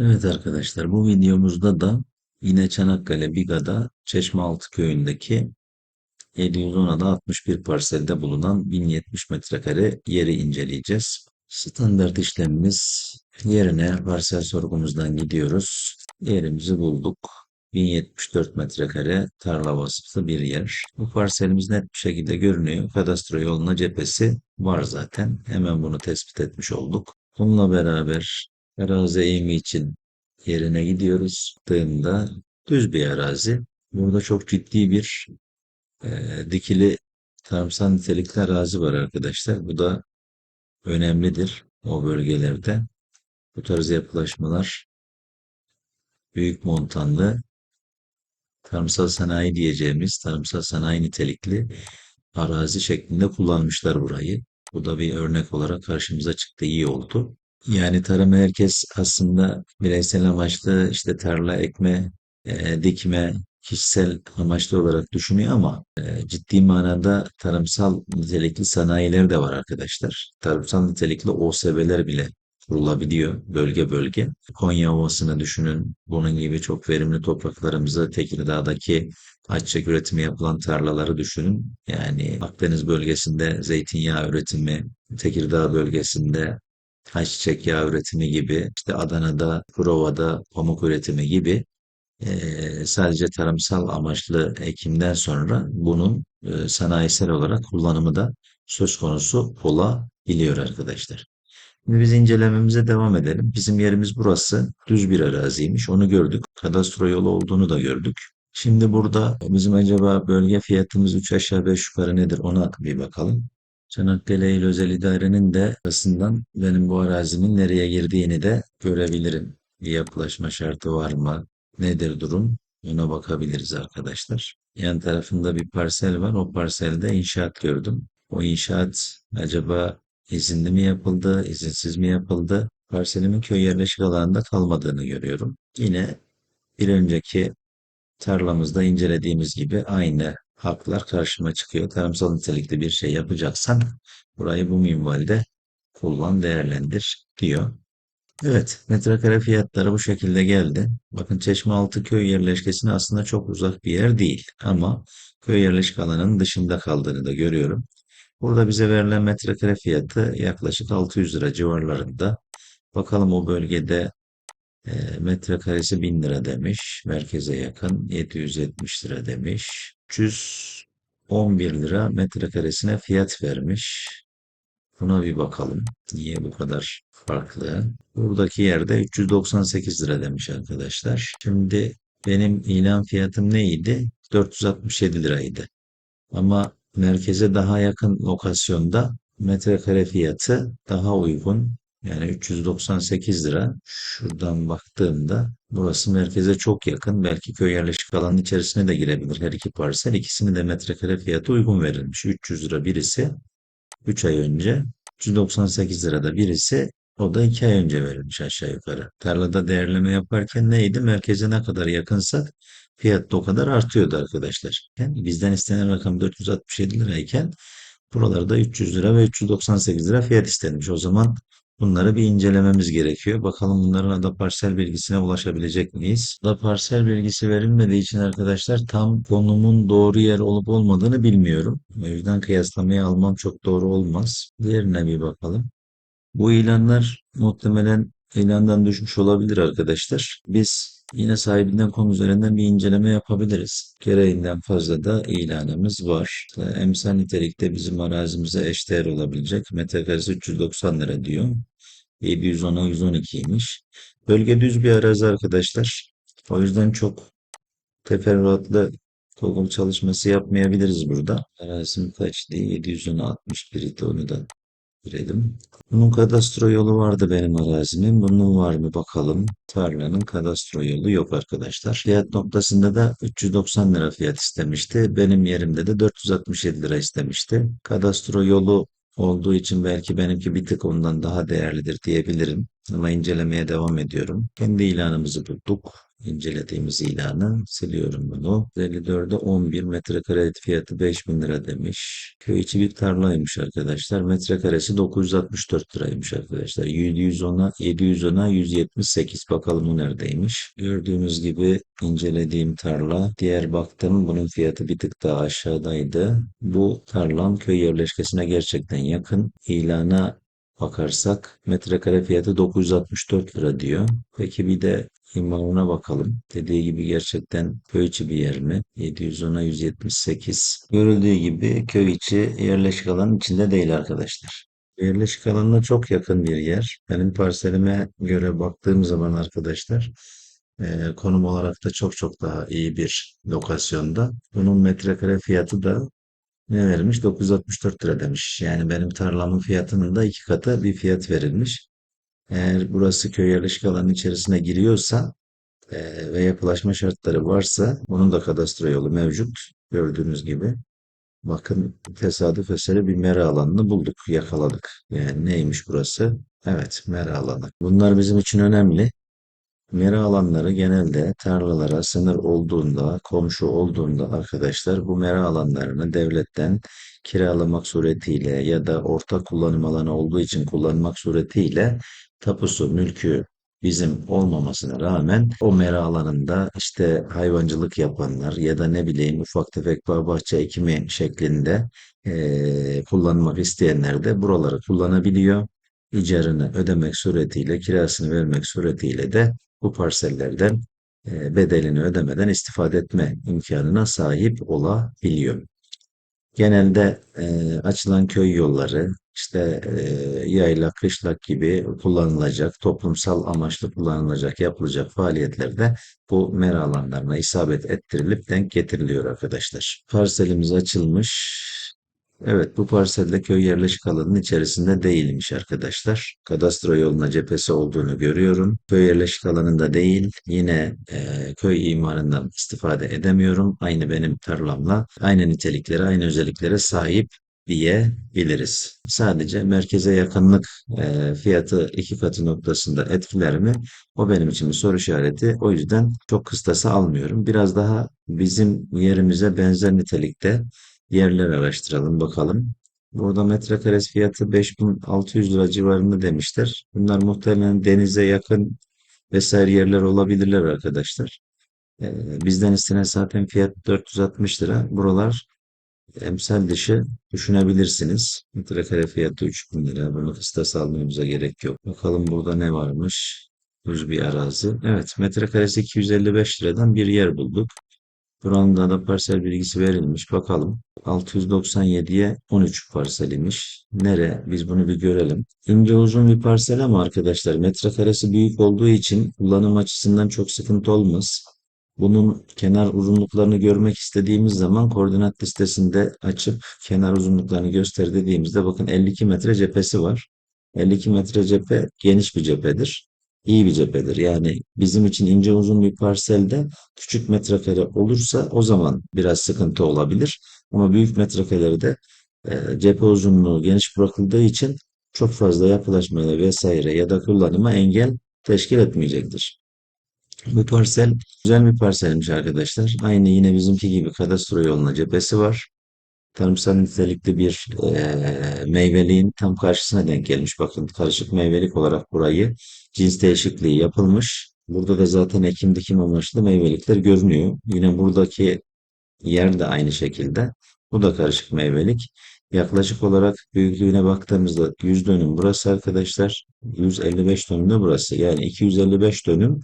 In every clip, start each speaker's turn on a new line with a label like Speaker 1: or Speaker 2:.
Speaker 1: Evet arkadaşlar bu videomuzda da yine Çanakkale Biga'da Çeşmealtı köyündeki 710 ada 61 parselde bulunan 1070 metrekare yeri inceleyeceğiz. Standart işlemimiz yerine parsel sorgumuzdan gidiyoruz. Yerimizi bulduk. 1074 metrekare tarla vasıflı bir yer. Bu parselimiz net bir şekilde görünüyor. Kadastro yoluna cephesi var zaten. Hemen bunu tespit etmiş olduk. Bununla beraber arazi eğimi için yerine gidiyoruz. Baktığımda düz bir arazi. Burada çok ciddi bir e, dikili tarımsal nitelikli arazi var arkadaşlar. Bu da önemlidir o bölgelerde. Bu tarz yapılaşmalar büyük montanlı tarımsal sanayi diyeceğimiz tarımsal sanayi nitelikli arazi şeklinde kullanmışlar burayı. Bu da bir örnek olarak karşımıza çıktı. iyi oldu. Yani tarımı herkes aslında bireysel amaçlı işte tarla ekme, e, dikme, kişisel amaçlı olarak düşünüyor ama e, ciddi manada tarımsal nitelikli sanayiler de var arkadaşlar. Tarımsal nitelikli OSB'ler bile kurulabiliyor bölge bölge. Konya Ovası'nı düşünün. Bunun gibi çok verimli topraklarımızı Tekirdağ'daki ayçiçek üretimi yapılan tarlaları düşünün. Yani Akdeniz bölgesinde zeytinyağı üretimi, Tekirdağ bölgesinde ayçiçek yağı üretimi gibi, işte Adana'da, Prova'da pamuk üretimi gibi sadece tarımsal amaçlı ekimden sonra bunun sanayisel olarak kullanımı da söz konusu olabiliyor arkadaşlar. Şimdi biz incelememize devam edelim. Bizim yerimiz burası. Düz bir araziymiş. Onu gördük. Kadastro yolu olduğunu da gördük. Şimdi burada bizim acaba bölge fiyatımız 3 aşağı 5 yukarı nedir ona bir bakalım. Çanakkale İl Özel İdare'nin de arasından benim bu arazimin nereye girdiğini de görebilirim. Bir yapılaşma şartı var mı? Nedir durum? Ona bakabiliriz arkadaşlar. Yan tarafında bir parsel var. O parselde inşaat gördüm. O inşaat acaba izinli mi yapıldı, izinsiz mi yapıldı? Parselimin köy yerleşik alanında kalmadığını görüyorum. Yine bir önceki tarlamızda incelediğimiz gibi aynı haklar karşıma çıkıyor. Tarımsal nitelikli bir şey yapacaksan burayı bu minvalde kullan, değerlendir diyor. Evet, metrekare fiyatları bu şekilde geldi. Bakın Çeşmealtı köy yerleşkesine aslında çok uzak bir yer değil ama köy yerleşik alanının dışında kaldığını da görüyorum. Burada bize verilen metrekare fiyatı yaklaşık 600 lira civarlarında. Bakalım o bölgede e, metrekaresi 1000 lira demiş. Merkeze yakın 770 lira demiş. 311 lira metrekaresine fiyat vermiş. Buna bir bakalım. Niye bu kadar farklı? Buradaki yerde 398 lira demiş arkadaşlar. Şimdi benim ilan fiyatım neydi? 467 liraydı. Ama merkeze daha yakın lokasyonda metrekare fiyatı daha uygun. Yani 398 lira. Şuradan baktığımda burası merkeze çok yakın. Belki köy yerleşik alanın içerisine de girebilir her iki parsel. İkisini de metrekare fiyatı uygun verilmiş. 300 lira birisi 3 ay önce. 398 lirada birisi o da 2 ay önce verilmiş aşağı yukarı. Tarlada değerleme yaparken neydi? Merkeze ne kadar yakınsak fiyat da o kadar artıyordu arkadaşlar. Yani bizden istenen rakam 467 lirayken buralarda 300 lira ve 398 lira fiyat istenmiş. O zaman bunları bir incelememiz gerekiyor. Bakalım bunların ada parsel bilgisine ulaşabilecek miyiz? Ada parsel bilgisi verilmediği için arkadaşlar tam konumun doğru yer olup olmadığını bilmiyorum. O yüzden kıyaslamaya almam çok doğru olmaz. Diğerine bir bakalım. Bu ilanlar muhtemelen ilandan düşmüş olabilir arkadaşlar. Biz yine sahibinden konu üzerinden bir inceleme yapabiliriz. Gereğinden fazla da ilanımız var. Emsal nitelikte bizim arazimize eşdeğer olabilecek metrekaresi 390 lira diyor. 710'a 112'ymiş. Bölge düz bir arazi arkadaşlar. O yüzden çok teferruatlı Google çalışması yapmayabiliriz burada. Arazim kaçtı? 710'a 61 idi onu da girelim. Bunun kadastro yolu vardı benim arazimin. Bunun var mı bakalım. Tarlanın kadastro yolu yok arkadaşlar. Fiyat noktasında da 390 lira fiyat istemişti. Benim yerimde de 467 lira istemişti. Kadastro yolu olduğu için belki benimki bir tık ondan daha değerlidir diyebilirim. Ama incelemeye devam ediyorum. Kendi ilanımızı bulduk. İncelediğimiz ilanı. Siliyorum bunu. 54'e 11 metrekare fiyatı 5000 lira demiş. Köy içi bir tarlaymış arkadaşlar. Metrekaresi 964 liraymış arkadaşlar. 710'a 710'a 178. Bakalım bu neredeymiş. Gördüğünüz gibi incelediğim tarla. Diğer baktım bunun fiyatı bir tık daha aşağıdaydı. Bu tarlam köy yerleşkesine gerçekten yakın. İlana bakarsak metrekare fiyatı 964 lira diyor. Peki bir de imarına bakalım. Dediği gibi gerçekten köy içi bir yer mi? 710'a 178. Görüldüğü gibi köy içi yerleşik alanın içinde değil arkadaşlar. Yerleşik alanına çok yakın bir yer. Benim parselime göre baktığım zaman arkadaşlar e, konum olarak da çok çok daha iyi bir lokasyonda. Bunun metrekare fiyatı da ne vermiş? 964 lira demiş. Yani benim tarlamın fiyatının da iki katı bir fiyat verilmiş. Eğer burası köy yerleşik alanının içerisine giriyorsa e, ve yapılaşma şartları varsa bunun da kadastro yolu mevcut. Gördüğünüz gibi. Bakın tesadüf eseri bir mera alanını bulduk, yakaladık. Yani neymiş burası? Evet, mera alanı. Bunlar bizim için önemli. Mera alanları genelde tarlalara sınır olduğunda, komşu olduğunda arkadaşlar bu mera alanlarını devletten kiralamak suretiyle ya da ortak kullanım alanı olduğu için kullanmak suretiyle tapusu, mülkü bizim olmamasına rağmen o mera alanında işte hayvancılık yapanlar ya da ne bileyim ufak tefek bağ bahçe ekimi şeklinde eee, kullanmak isteyenler de buraları kullanabiliyor. İcarını ödemek suretiyle, kirasını vermek suretiyle de bu parsellerden e, bedelini ödemeden istifade etme imkanına sahip olabiliyor. Genelde e, açılan köy yolları, işte e, yayla, kışlak gibi kullanılacak, toplumsal amaçlı kullanılacak, yapılacak faaliyetlerde bu mera alanlarına isabet ettirilip denk getiriliyor arkadaşlar. Parselimiz açılmış. Evet, bu parselde köy yerleşik alanının içerisinde değilmiş arkadaşlar. Kadastro yoluna cephesi olduğunu görüyorum. Köy yerleşik alanında değil. Yine e, köy imarından istifade edemiyorum. Aynı benim tarlamla aynı niteliklere, aynı özelliklere sahip diyebiliriz. Sadece merkeze yakınlık e, fiyatı iki katı noktasında etkiler mi? O benim için bir soru işareti. O yüzden çok kıstası almıyorum. Biraz daha bizim yerimize benzer nitelikte yerler araştıralım bakalım. Burada metrekaresi fiyatı 5600 lira civarında demişler. Bunlar muhtemelen denize yakın vesaire yerler olabilirler arkadaşlar. Ee, bizden istenen zaten fiyat 460 lira. Buralar emsal dışı düşünebilirsiniz. Metrekare fiyatı 3000 lira. Bunu kıstas almamıza gerek yok. Bakalım burada ne varmış? Düz bir arazi. Evet, metrekaresi 255 liradan bir yer bulduk. Buranın da parsel bilgisi verilmiş. Bakalım. 697'ye 13 parsel imiş. Nere? Biz bunu bir görelim. İnce uzun bir parsel ama arkadaşlar metrekaresi büyük olduğu için kullanım açısından çok sıkıntı olmaz. Bunun kenar uzunluklarını görmek istediğimiz zaman koordinat listesinde açıp kenar uzunluklarını göster dediğimizde bakın 52 metre cephesi var. 52 metre cephe geniş bir cephedir. İyi bir cephedir. Yani bizim için ince uzun bir parselde küçük metrekare olursa o zaman biraz sıkıntı olabilir. Ama büyük metrekarelerde e, cephe uzunluğu geniş bırakıldığı için çok fazla yapılaşmaya vesaire ya da kullanıma engel teşkil etmeyecektir. Bu parsel güzel bir parselmiş arkadaşlar. Aynı yine bizimki gibi kadastro yoluna cephesi var. Tarımsal nitelikli bir e, meyveliğin tam karşısına denk gelmiş. Bakın karışık meyvelik olarak burayı cins değişikliği yapılmış. Burada da zaten ekim dikim amaçlı meyvelikler görünüyor. Yine buradaki yer de aynı şekilde. Bu da karışık meyvelik. Yaklaşık olarak büyüklüğüne baktığımızda 100 dönüm burası arkadaşlar. 155 dönüm de burası. Yani 255 dönüm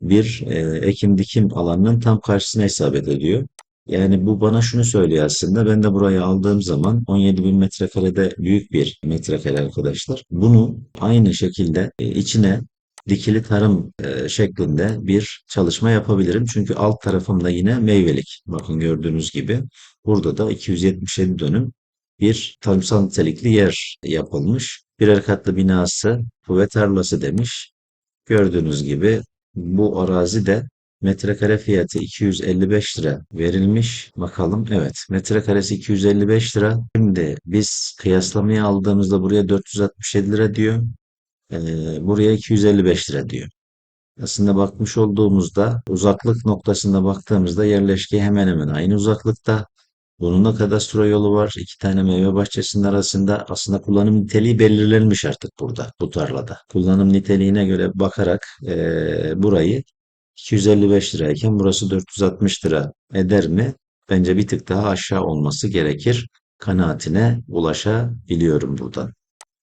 Speaker 1: bir e, ekim dikim alanının tam karşısına isabet ediyor. Yani bu bana şunu söylüyor aslında. Ben de burayı aldığım zaman 17 bin metrekarede büyük bir metrekare arkadaşlar. Bunu aynı şekilde e, içine dikili tarım e, şeklinde bir çalışma yapabilirim. Çünkü alt tarafımda yine meyvelik. Bakın gördüğünüz gibi burada da 277 dönüm bir tarımsal nitelikli yer yapılmış. Birer katlı binası, kuvvet tarlası demiş. Gördüğünüz gibi bu arazi de metrekare fiyatı 255 lira verilmiş. Bakalım evet metrekaresi 255 lira. Şimdi biz kıyaslamaya aldığımızda buraya 467 lira diyor. Ee, buraya 255 lira diyor. Aslında bakmış olduğumuzda uzaklık noktasında baktığımızda yerleşke hemen hemen aynı uzaklıkta. Bunun da kadastro yolu var. İki tane meyve bahçesinin arasında aslında kullanım niteliği belirlenmiş artık burada, bu tarlada. Kullanım niteliğine göre bakarak eee, burayı 255 lirayken burası 460 lira eder mi? Bence bir tık daha aşağı olması gerekir. Kanaatine ulaşabiliyorum buradan.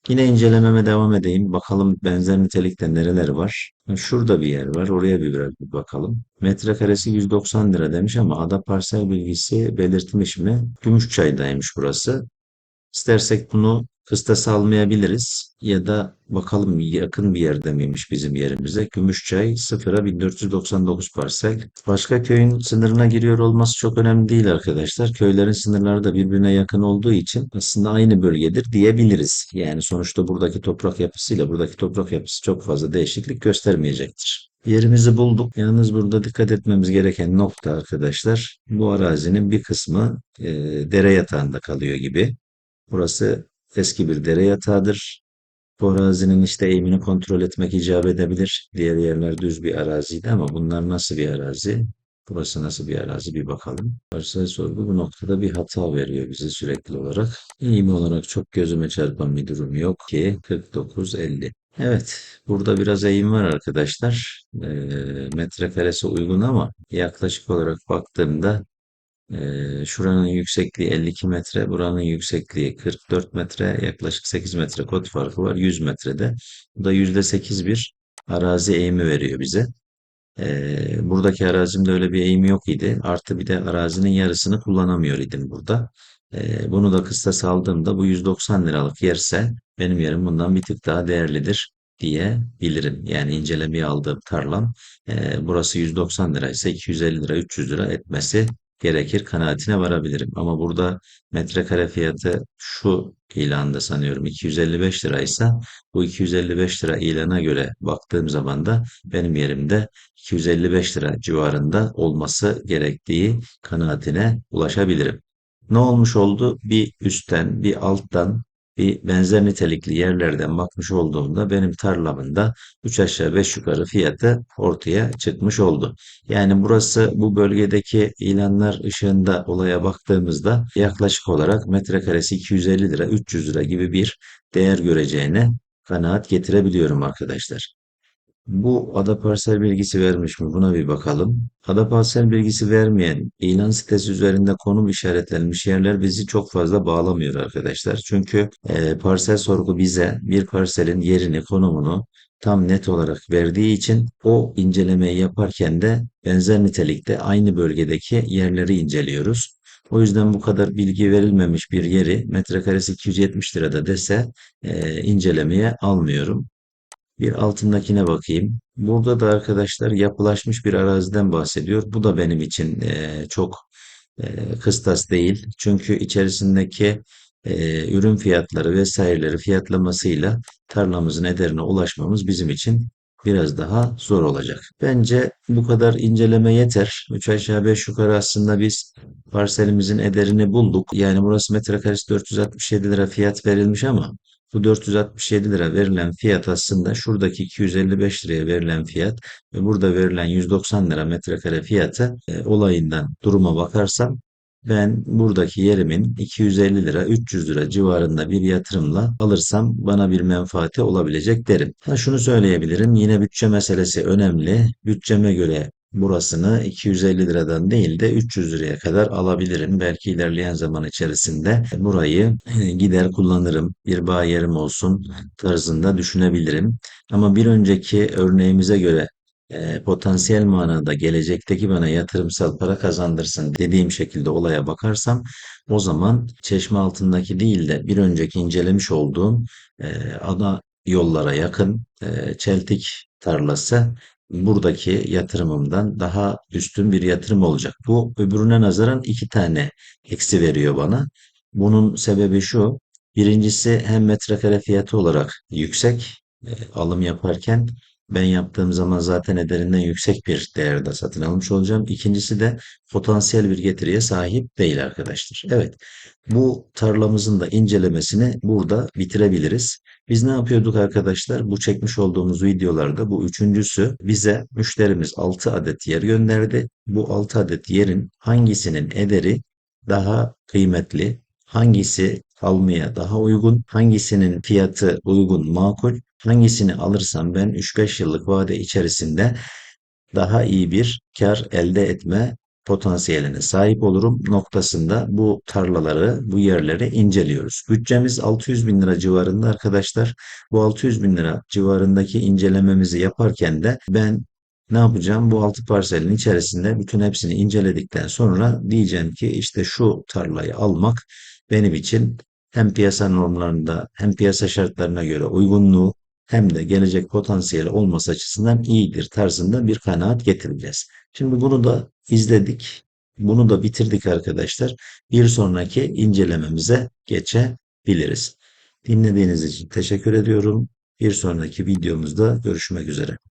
Speaker 1: Yine incelememe devam edeyim. Bakalım benzer nitelikte nereler var. Şurada bir yer var. Oraya bir biraz bir bakalım. Metrekaresi 190 lira demiş ama ada parsel bilgisi belirtmiş mi? Gümüşçay'daymış burası. İstersek bunu kıstasa almayabiliriz ya da bakalım yakın bir yerde miymiş bizim yerimize. Gümüşçay 0'a 1499 parsel. Başka köyün sınırına giriyor olması çok önemli değil arkadaşlar. Köylerin sınırları da birbirine yakın olduğu için aslında aynı bölgedir diyebiliriz. Yani sonuçta buradaki toprak yapısıyla buradaki toprak yapısı çok fazla değişiklik göstermeyecektir. Yerimizi bulduk. Yalnız burada dikkat etmemiz gereken nokta arkadaşlar, bu arazinin bir kısmı e, dere yatağında kalıyor gibi. Burası eski bir dere yatağıdır. Bu arazinin işte eğimini kontrol etmek icap edebilir. Diğer yerler düz bir araziydi ama bunlar nasıl bir arazi? Burası nasıl bir arazi bir bakalım. Parsel sorgu bu noktada bir hata veriyor bize sürekli olarak. Eğimi olarak çok gözüme çarpan bir durum yok ki 49-50. Evet, burada biraz eğim var arkadaşlar. Ee, metrekaresi uygun ama yaklaşık olarak baktığımda ee, şuranın yüksekliği 52 metre, buranın yüksekliği 44 metre, yaklaşık 8 metre kod farkı var 100 metrede. Bu da %8 bir arazi eğimi veriyor bize. Ee, buradaki arazimde öyle bir eğimi yok idi. Artı bir de arazinin yarısını kullanamıyor idim burada. Ee, bunu da kıstas aldığımda bu 190 liralık yerse benim yerim bundan bir tık daha değerlidir diyebilirim. Yani incelemeye aldığım tarlam e, burası 190 liraysa 250 lira 300 lira etmesi gerekir kanaatine varabilirim. Ama burada metrekare fiyatı şu ilanda sanıyorum 255 liraysa bu 255 lira ilana göre baktığım zaman da benim yerimde 255 lira civarında olması gerektiği kanaatine ulaşabilirim. Ne olmuş oldu? Bir üstten, bir alttan, bir benzer nitelikli yerlerden bakmış olduğumda benim tarlamın da 3 aşağı 5 yukarı fiyatı ortaya çıkmış oldu. Yani burası bu bölgedeki ilanlar ışığında olaya baktığımızda yaklaşık olarak metrekaresi 250 lira, 300 lira gibi bir değer göreceğine kanaat getirebiliyorum arkadaşlar. Bu ada parsel bilgisi vermiş mi? Buna bir bakalım. Ada parsel bilgisi vermeyen ilan sitesi üzerinde konum işaretlenmiş yerler bizi çok fazla bağlamıyor arkadaşlar. Çünkü e, parsel sorgu bize bir parselin yerini, konumunu tam net olarak verdiği için o incelemeyi yaparken de benzer nitelikte aynı bölgedeki yerleri inceliyoruz. O yüzden bu kadar bilgi verilmemiş bir yeri metrekaresi 270 lirada dese e, incelemeye almıyorum. Bir altındakine bakayım. Burada da arkadaşlar yapılaşmış bir araziden bahsediyor. Bu da benim için e, çok e, kıstas değil. Çünkü içerisindeki e, ürün fiyatları vesaireleri fiyatlamasıyla tarlamızın ederine ulaşmamız bizim için biraz daha zor olacak. Bence bu kadar inceleme yeter. 3 aşağı 5 yukarı aslında biz parselimizin ederini bulduk. Yani burası metrekaresi 467 lira fiyat verilmiş ama bu 467 lira verilen fiyat aslında şuradaki 255 liraya verilen fiyat ve burada verilen 190 lira metrekare fiyatı e, olayından duruma bakarsam ben buradaki yerimin 250 lira 300 lira civarında bir yatırımla alırsam bana bir menfaati olabilecek derim. Ha şunu söyleyebilirim yine bütçe meselesi önemli. Bütçeme göre burasını 250 liradan değil de 300 liraya kadar alabilirim. Belki ilerleyen zaman içerisinde burayı e, gider kullanırım. Bir bağ olsun tarzında düşünebilirim. Ama bir önceki örneğimize göre e, potansiyel manada gelecekteki bana yatırımsal para kazandırsın dediğim şekilde olaya bakarsam o zaman çeşme altındaki değil de bir önceki incelemiş olduğum e, ana yollara yakın e, çeltik tarlası buradaki yatırımımdan daha üstün bir yatırım olacak. Bu öbürüne nazaran iki tane eksi veriyor bana. Bunun sebebi şu. Birincisi hem metrekare fiyatı olarak yüksek e, alım yaparken Ben yaptığım zaman zaten ederinden yüksek bir değerde satın almış olacağım. İkincisi de potansiyel bir getiriye sahip değil arkadaşlar. Evet, bu tarlamızın da incelemesini burada bitirebiliriz. Biz ne yapıyorduk arkadaşlar? Bu çekmiş olduğumuz videolarda bu üçüncüsü bize müşterimiz 6 adet yer gönderdi. Bu 6 adet yerin hangisinin ederi daha kıymetli, hangisi almaya daha uygun, hangisinin fiyatı uygun, makul, hangisini alırsam ben 3-5 yıllık vade içerisinde daha iyi bir kar elde etme potansiyeline sahip olurum noktasında bu tarlaları, bu yerleri inceliyoruz. Bütçemiz 600 bin lira civarında arkadaşlar. Bu 600 bin lira civarındaki incelememizi yaparken de ben ne yapacağım? Bu 6 parselin içerisinde bütün hepsini inceledikten sonra diyeceğim ki işte şu tarlayı almak benim için hem piyasa normlarında hem piyasa şartlarına göre uygunluğu hem de gelecek potansiyeli olması açısından iyidir tarzında bir kanaat getireceğiz. Şimdi bunu da izledik. Bunu da bitirdik arkadaşlar. Bir sonraki incelememize geçebiliriz. Dinlediğiniz için teşekkür ediyorum. Bir sonraki videomuzda görüşmek üzere.